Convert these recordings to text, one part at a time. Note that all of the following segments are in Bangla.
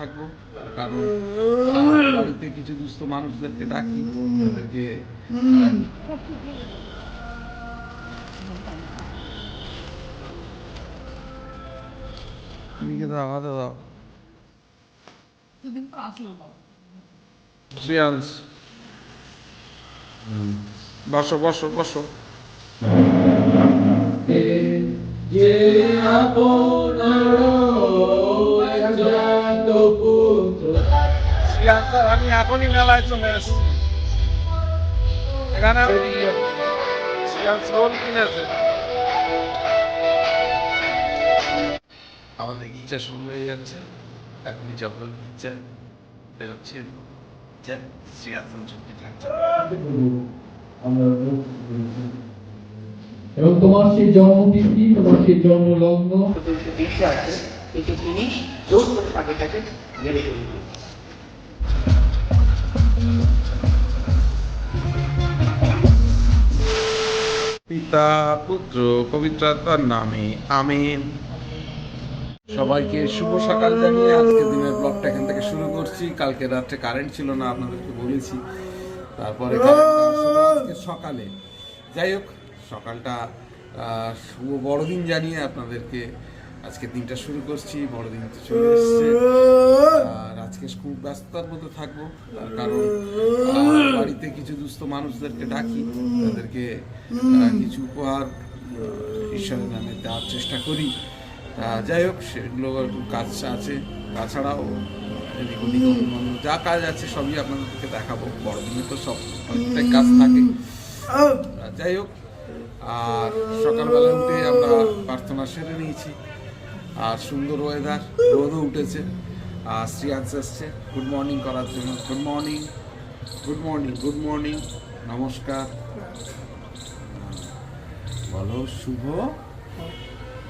থাকব। কারণ বাড়িতে কিছু দুস্থ মানুষদেরকে ডাকি তাদেরকে লিখে দাও হাতে দাও। শ্রেয়াংশ বসো বসো বসো। যে আমি এখনই মেলায় চলে এসেছি। এখানে শ্রেয়াংশ রোল কিনেছে। আমাদের শুরু হয়ে যাচ্ছে। এখনই যখন বেরোচ্ছে থাকছে। এবং তোমার সেই জন্মতিথি তোমার সেই জন্মলগ্ন। আছে কিছু জিনিস পাখিটাকে মেরে ফেলবে। পিতা, পুত্র, পবিত্রাত্মার নামে, আমিন। সবাইকে শুভ সকাল জানিয়ে আজকে দিনের ব্লগটা এখান থেকে শুরু করছি। কালকে রাত্রে কারেন্ট ছিল না, আপনাদেরকে বলেছি। তারপরে সকালে। যাই হোক, সকালটা শুভ বড়দিন জানিয়ে আপনাদেরকে আজকে দিনটা শুরু করছি, বড়দিন তো চলে এসছে। আর আজকে খুব ব্যস্ততার মধ্যে থাকব কারণ বাড়িতে কিছু দুস্থ মানুষদেরকে ডাকি, তাদেরকে কিছু উপহার ঈশ্বরের নামে দেওয়ার চেষ্টা করি। তা যাই হোক, সেগুলো একটু কাজ আছে। তাছাড়াও যা কাজ আছে সবই আপনাদেরকে দেখাবো। বড়দিনে তো সব অনেকটাই কাজ থাকে। যাই হোক, আর সকালবেলা উঠে আমরা প্রার্থনা সেরে নিয়েছি। আর সুন্দর ওয়েদার রোদও উঠেছে। আর শ্রিয়াংশ এসছে গুড মর্নিং করার জন্য। Good morning good morning good morning নমস্কার। বলো শুভ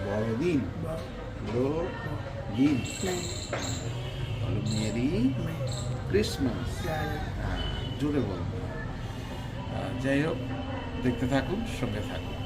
বড়দিন। Merry Christmas. হ্যাঁ, জোরে বলো। যাই হোক দেখতে থাকুন সঙ্গে থাকুন।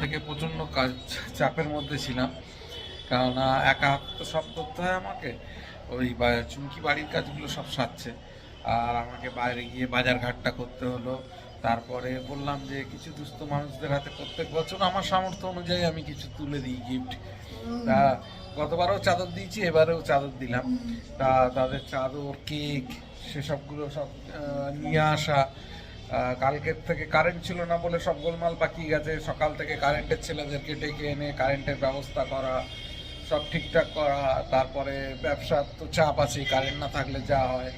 থেকে প্রচণ্ড কাজ, চাপের মধ্যে ছিলাম। কারণ একা হাত তো সব করতে হয় আমাকে। ওই চুমকি বাড়ির কাজগুলো সব সারছে। আর আমাকে বাইরে গিয়ে বাজার ঘাটটা করতে হলো। তারপরে বললাম যে কিছু দুস্থ মানুষদের হাতে প্রত্যেক বছর আমার সামর্থ্য অনুযায়ী আমি কিছু তুলে দিই গিফট তা গতবারও চাদর দিয়েছি এবারেও চাদর দিলাম। তা তাদের চাদর কেক সেসবগুলো সব নিয়ে আসা। কালকের থেকে কারেন্ট ছিল না বলে সব গোলমাল পাকিয়ে গেছে। সকাল থেকে কারেন্টের ছেলেদেরকে ডেকে এনে কারেন্টের ব্যবস্থা করা সব ঠিকঠাক করা। তারপরে ব্যবসার তো চাপ আছে কারেন্ট না থাকলে যা হয়।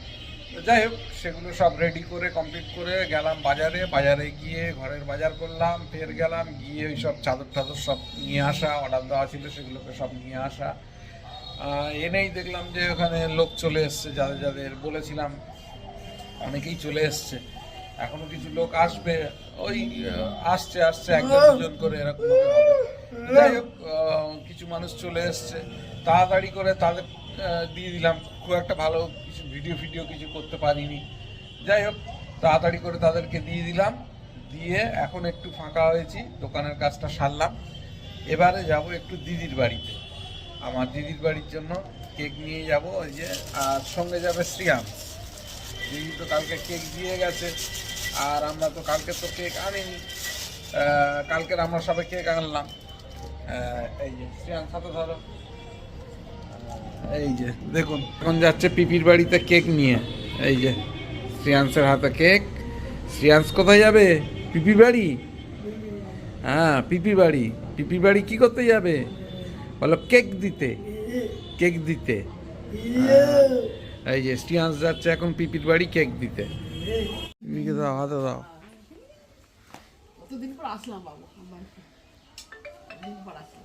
যাই হোক, সেগুলো সব রেডি করে কমপ্লিট করে গেলাম বাজারে। বাজারে গিয়ে ঘরের বাজার করলাম, ফের গেলাম, গিয়ে ওই সব চাদর টাদর সব নিয়ে আসা, অর্ডার দেওয়া ছিল, সেগুলোকে সব নিয়ে আসা। এনেই দেখলাম যে ওখানে লোক চলে এসছে, যাদের যাদের বলেছিলাম, অনেকেই চলে এসছে। এখনও কিছু লোক আসবে, ওই আসছে আসছে একজন দুজন করে এরকম যাই হোক কিছু মানুষ চলে এসছে। তাড়াতাড়ি করে তাদের দিয়ে দিলাম। খুব একটা ভালো ভিডিও ফিডিও কিছু করতে পারিনি। যাই হোক, তাড়াতাড়ি করে তাদেরকে দিয়ে দিলাম। দিয়ে এখন একটু ফাঁকা হয়েছি, দোকানের কাজটা সারলাম। এবারে যাব একটু দিদির বাড়িতে। আমার দিদির বাড়ির জন্য কেক নিয়ে যাব, ওই যে, আর সঙ্গে যাবে শ্রিয়াম। দিদি তো কালকে কেক দিয়ে গেছে, আর আমরা তো কালকে তো কেক আনিনি। কালকের আমরা সবাই কেক আনলাম। এই যে, শ্রিয়াম, সাথে ধরো। এই যে, দেখুন, এখন যাচ্ছে পিপির বাড়িতে কেক নিয়ে। এই যে শ্রিয়াংসের হাতে কেক। শ্রিয়াংস কোথায় যাবে? পিপির বাড়ি? হ্যাঁ পিপি বাড়ি। পিপি বাড়ি কি করতে যাবে? বলো, কেক দিতে। কেক দিতে। হ্যাঁ। এই যে শ্রিয়াংস যাচ্ছে এখন পিপির বাড়ি কেক দিতে। মিকে দাও, হাতে দাও। কতদিন আসলাম বাবু আসলাম।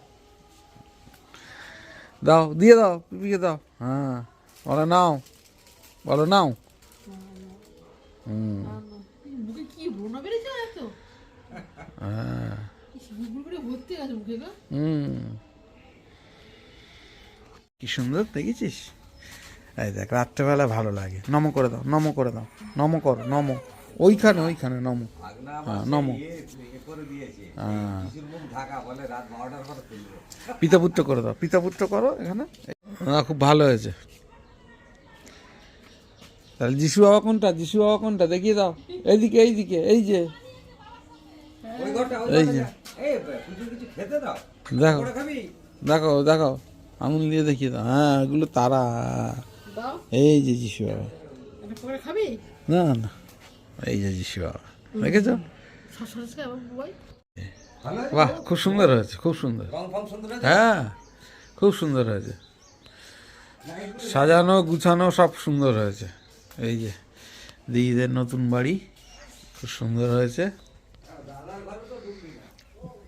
দাও দিয়ে দাও পিপিকে দাও। হ্যাঁ বলো নাও বলো নাও। হুম। হ্যাঁ। কি সুন্দর দেখেছিস? এই দেখ রাত্রেবেলা ভালো লাগে। নম করে দাও নম করে দাও নম করো নম। ওইখানে ওইখানে নম। হ্যাঁ নম। হ্যাঁ। পিতাপুত্র করে দাও পিতাপুত্র করো এখানে। না খুব ভালো হয়েছে। তাহলে যিশু বাবা কোনটা? যিশু বাবা কোনটা? দেখিয়ে দাও। এইদিকে এইদিকে এই যে। এই যে। দেখো। দেখো দেখো। আঙুল দিয়ে দেখিয়ে দাও। হ্যাঁ এগুলো তারা। এই যে যিশু বাবা। এটা পরে খাবি? না না। এই যে যিশু বাবা দেখেছ বাহ খুব সুন্দর হয়েছে খুব সুন্দর। হ্যাঁ খুব সুন্দর হয়েছে। সাজানো গুছানো সব সুন্দর হয়েছে। এই যে দিদিদের নতুন বাড়ি খুব সুন্দর হয়েছে।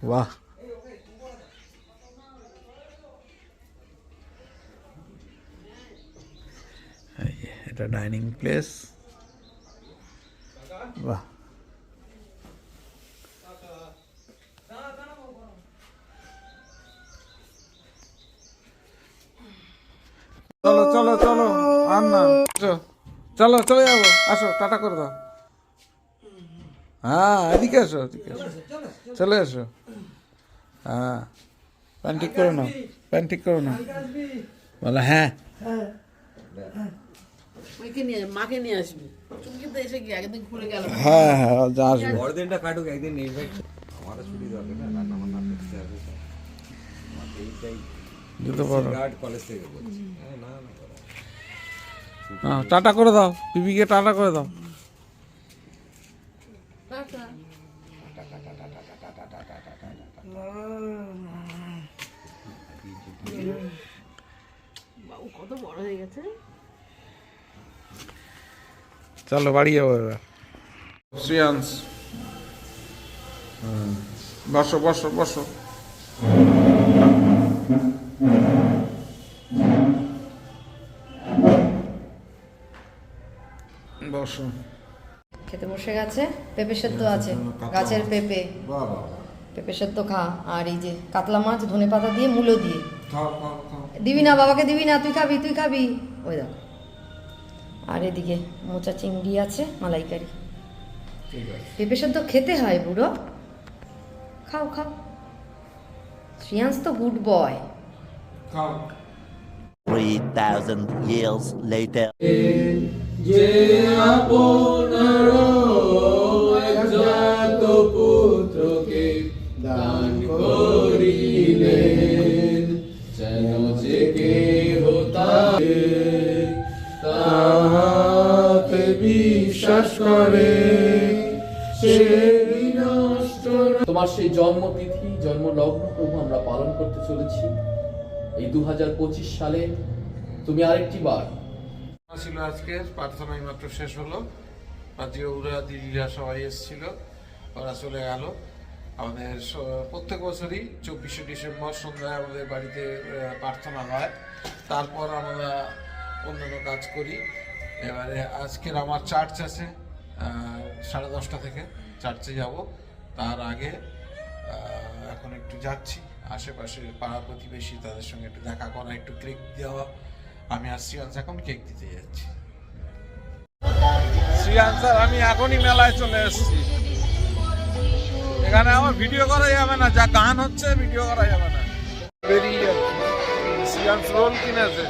বাহ। এই যে, এটা ডাইনিং প্লেস। বাহ। চলো চলো চলো আর চলো, চলে যাব। আসো, টাটা করে দাও। হ্যাঁ এদিকে আসো এদিকে আসো। চলে আসো। হ্যাঁ। প্যান্ট ঠিক করো না প্যান্ট ঠিক করো না বলো হ্যাঁ। ওইকে নিয়ে মাকে নিয়ে আসবি। তুমি কিন্তু এসে গিয়ে একদিন ঘুরে গেল। হ্যাঁ হ্যাঁ যা বড়দিনটা কাটুক একদিন ইনভাইট আমারও ছুটি দরকার না রান্না বান্না করতে হবে। এইটাই যেতে পারো গার্ড কলেজ থেকে বলছি। হ্যাঁ, না না হ্যাঁ টাটা করে দাও পিপিকে টাটা করে দাও। টাটা। বাবু কত বড় হয়ে গেছে? চলো বাড়ি যাব এবার শ্রিয়াংশ বসো বসো বসো বসো খেতে বসে গেছে? পেঁপে সেদ্ধ আছে। গাছের পেঁপে। পেঁপে সেদ্ধ খা। আর এই যে কাতলা মাছ ধনে পাতা দিয়ে মূলো দিয়ে। দিবি না বাবাকে দিবি না তুই খাবি তুই খাবি। ওই দেখ। আর এদিকে মোচা চিংড়ি আছে মালাইকারি। পেঁপে সেদ্ধ খেতে হয় বুড়ো। খাও খাও। শ্রিয়াংস তো গুড বয়। খাও। 3,000 years later. যে করে তোমার সেই জন্মতিথি জন্মলগ্ন প্রভু আমরা পালন করতে চলেছি। এই দু হাজার পঁচিশ সালে তুমি আরেকটি বার। ছিল আজকে প্রার্থনাই মাত্র শেষ হলো। আজকে ওরা দিদিরা সবাই এসেছিল ওরা চলে গেল। আমাদের প্রত্যেক বছরই চব্বিশে ডিসেম্বর সন্ধ্যায় আমাদের বাড়িতে প্রার্থনা হয়। তারপর আমরা অন্যান্য কাজ করি। এবারে আজকের আমার চার্চ আছে। সাড়ে দশটা থেকে চার্চে যাব। তার আগে এখন একটু যাচ্ছি। আশেপাশে পাড়া প্রতিবেশী তাদের সঙ্গে একটু দেখা করা, একটু কেক দেওয়া। আমি আর শ্রিয়াংশ এখন কেক দিতে যাচ্ছি। শ্রিয়াংশ স্যার আমি এখনই মেলায় চলে এসেছি। এখানে আমার ভিডিও করা যাবে না, যা গান হচ্ছে ভিডিও করা যাবে না। বেরিয়ে শ্রিয়াংশ রোল কিনেছে।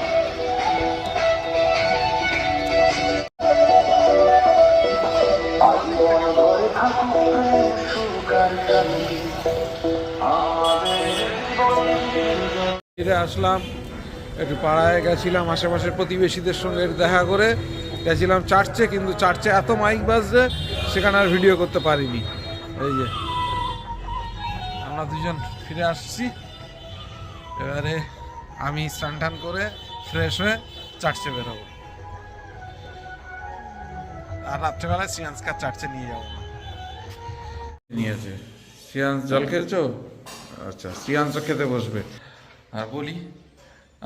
ফিরে আসলাম, একটু পাড়ায় গেছিলাম, আশেপাশের প্রতিবেশীদের সঙ্গে দেখা করে গেছিলাম চার্চে, কিন্তু চার্চে এত মাইক বাজছে, সেখানে আর ভিডিও করতে পারিনি। এই যে, আমরা দুজন ফিরে আসছি। এবারে আমি স্নান টান করে ফ্রেশ হয়ে চার্চে বেরোবো। আর রাত্রেবেলায় শ্রিয়াংসকার চার্চে নিয়ে যাব। নিয়েছে। শ্রিয়াংস জল খেয়েছো? আচ্ছা শ্রিয়াংস খেতে বসবে। আর বলি,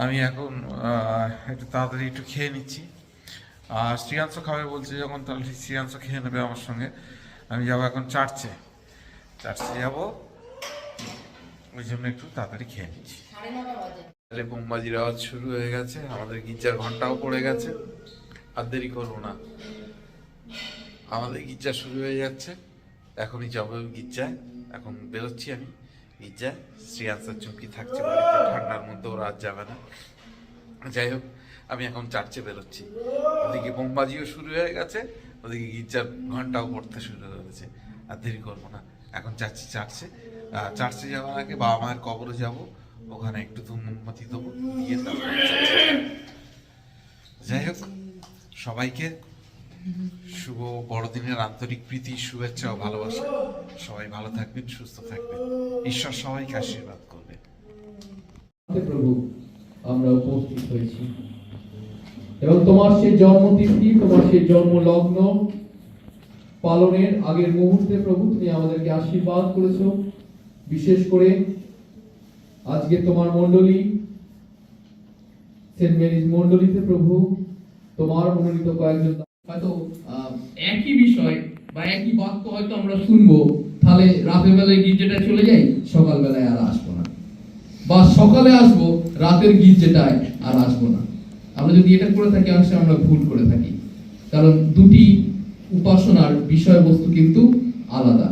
আমি এখন একটু তাড়াতাড়ি একটু খেয়ে নিচ্ছি। আর শ্রিয়াংশ খাবে বলছে যখন, তাহলে শ্রিয়াংশ খেয়ে নেবে আমার সঙ্গে। আমি যাব এখন চার্চে। চার্চে যাব। ওই জন্য একটু তাড়াতাড়ি খেয়ে নিচ্ছি। তাহলে বোমবাজির আওয়াজ শুরু হয়ে গেছে। আমাদের গির্জার ঘন্টাও পড়ে গেছে। আর দেরি করব না। আমাদের গির্জা শুরু হয়ে যাচ্ছে। এখনই যাব গির্জায়। এখন বেরোচ্ছি আমি। গির্জায় শ্রেয়াংসার চুমকি থাকছে বাড়িতে ঠান্ডার মধ্যে ওরা আজ যাবে না। যাই হোক আমি এখন চার্চে বেরোচ্ছি। ওদিকে বোমবাজিও শুরু হয়ে গেছে ওদিকে গির্জার ঘন্টাও পড়তে শুরু হয়েছে আর দেরি করব না। এখন চার্চে। আহ, চার্চে যাওয়ার আগে বাবা মায়ের কবরে যাব। ওখানে একটু ধূম মোমবাতি দেবো দিয়ে চার্চে। যাই হোক সবাইকে শুভ বড়দিনের আন্তরিক প্রীতি, শুভেচ্ছা ও ভালোবাসা। সবাই ভালো থাকবেন, সুস্থ থাকবেন। ঈশ্বর সবাইকে আশীর্বাদ করবে। প্রভু, আমরা উপস্থিত হয়েছি। এবং তোমার সেই জন্মতিথি, তোমার সেই জন্ম লগ্ন পালনের আগের মুহূর্তে প্রভু, তুমি আমাদেরকে আশীর্বাদ করেছ। বিশেষ করে আজকে তোমার মণ্ডলী, সেন্ট মেরিজ মণ্ডলীতে প্রভু, তোমার মনোনীত কয়েকজন হয়তো একই বিষয় বা একই বাক্য হয়তো আমরা শুনব, তাহলে বেলায় গির্জাটা চলে যাই সকাল বেলায় আর আসব না। বা সকালে রাতের গির্জেটায় আর আসব না। আমরা যদি এটা করে থাকি সময় আমরা ভুল করে থাকি। কারণ দুটি উপাসনার বিষয়বস্তু কিন্তু আলাদা।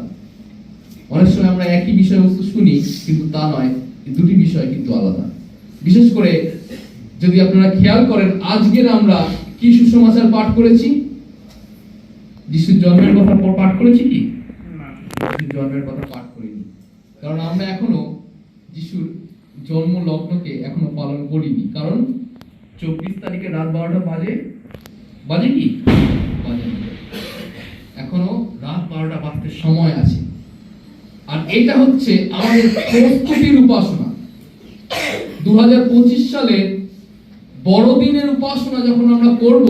অনেক সময় আমরা একই বিষয়বস্তু শুনি, কিন্তু তা নয়, দুটি বিষয় কিন্তু আলাদা। বিশেষ করে যদি আপনারা খেয়াল করেন, আজকের আমরা কি সুসমাচার পাঠ করেছি? যিশুর জন্মের কথা পাঠ করেছি কি? যিশুর জন্মের কথা পাঠ করিনি। কারণ আমরা এখনও যিশুর জন্ম লগ্নকে এখনও পালন করিনি। কারণ চব্বিশ তারিখে রাত বারোটা বাজে। বাজে কি? বাজে এখনও রাত বারোটা বাজতে সময় আছে। আর এটা হচ্ছে আমাদের প্রস্তুতির উপাসনা। দু হাজার পঁচিশ সালে বড়দিনের উপাসনা যখন আমরা করব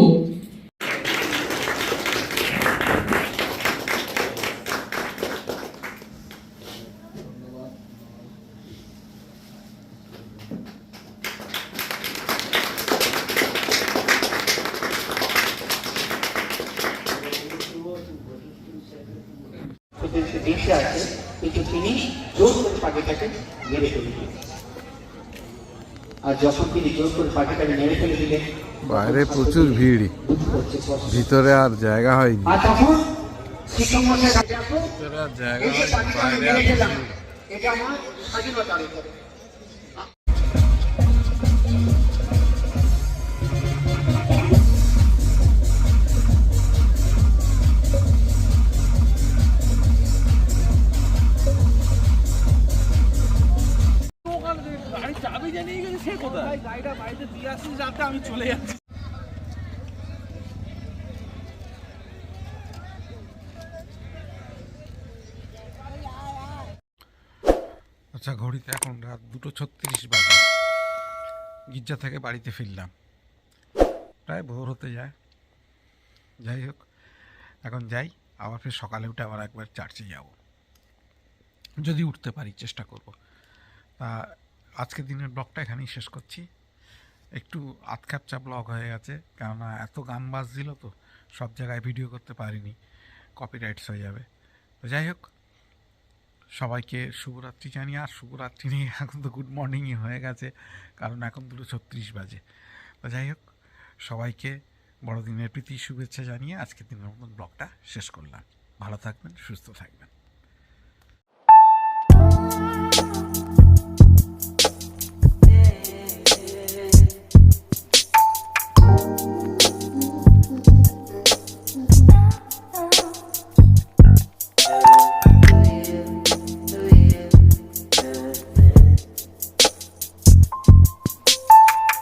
দেশে আছে কিন্তু তিনি জোর করে পাখিটাকে মেরে ফেলে দিলেন আর যখন তিনি জোর করে পাখিটাকে মেরে ফেলে দিলেন বাইরে প্রচুর ভিড়। ভিতরে আর জায়গা হয়নি আর তখন শিক্ষক মশাই জায়গা বাইরে। এটা আমার স্বাধীনতার উপরে আচ্ছা ঘড়িতে এখন রাত দুটো ছত্রিশ বাজে। গির্জা থেকে বাড়িতে ফিরলাম। প্রায় ভোর হতে যায়। যাই হোক, এখন যাই। আবার ফের সকালে উঠে আবার একবার চার্চে যাব। যদি উঠতে পারি, চেষ্টা করব। তা আজকের দিনের ব্লগটা এখানেই শেষ করছি। একটু আতখাপচা ব্লগ হয়ে গেছে, কেননা এত গান বাজছিল তো, সব জায়গায় ভিডিও করতে পারিনি কপিরাইটস হয়ে যাবে। তো যাই হোক, সবাইকে শুভরাত্রি জানিয়ে, আর শুভরাত্রি নিয়ে এখন তো গুড মর্নিংই হয়ে গেছে, কারণ এখন দুটো ছত্রিশ বাজে। তো যাই হোক, সবাইকে বড়দিনের প্রীতি শুভেচ্ছা জানিয়ে আজকের দিনের মতন ব্লগটা শেষ করলাম। ভালো থাকবেন, সুস্থ থাকবেন।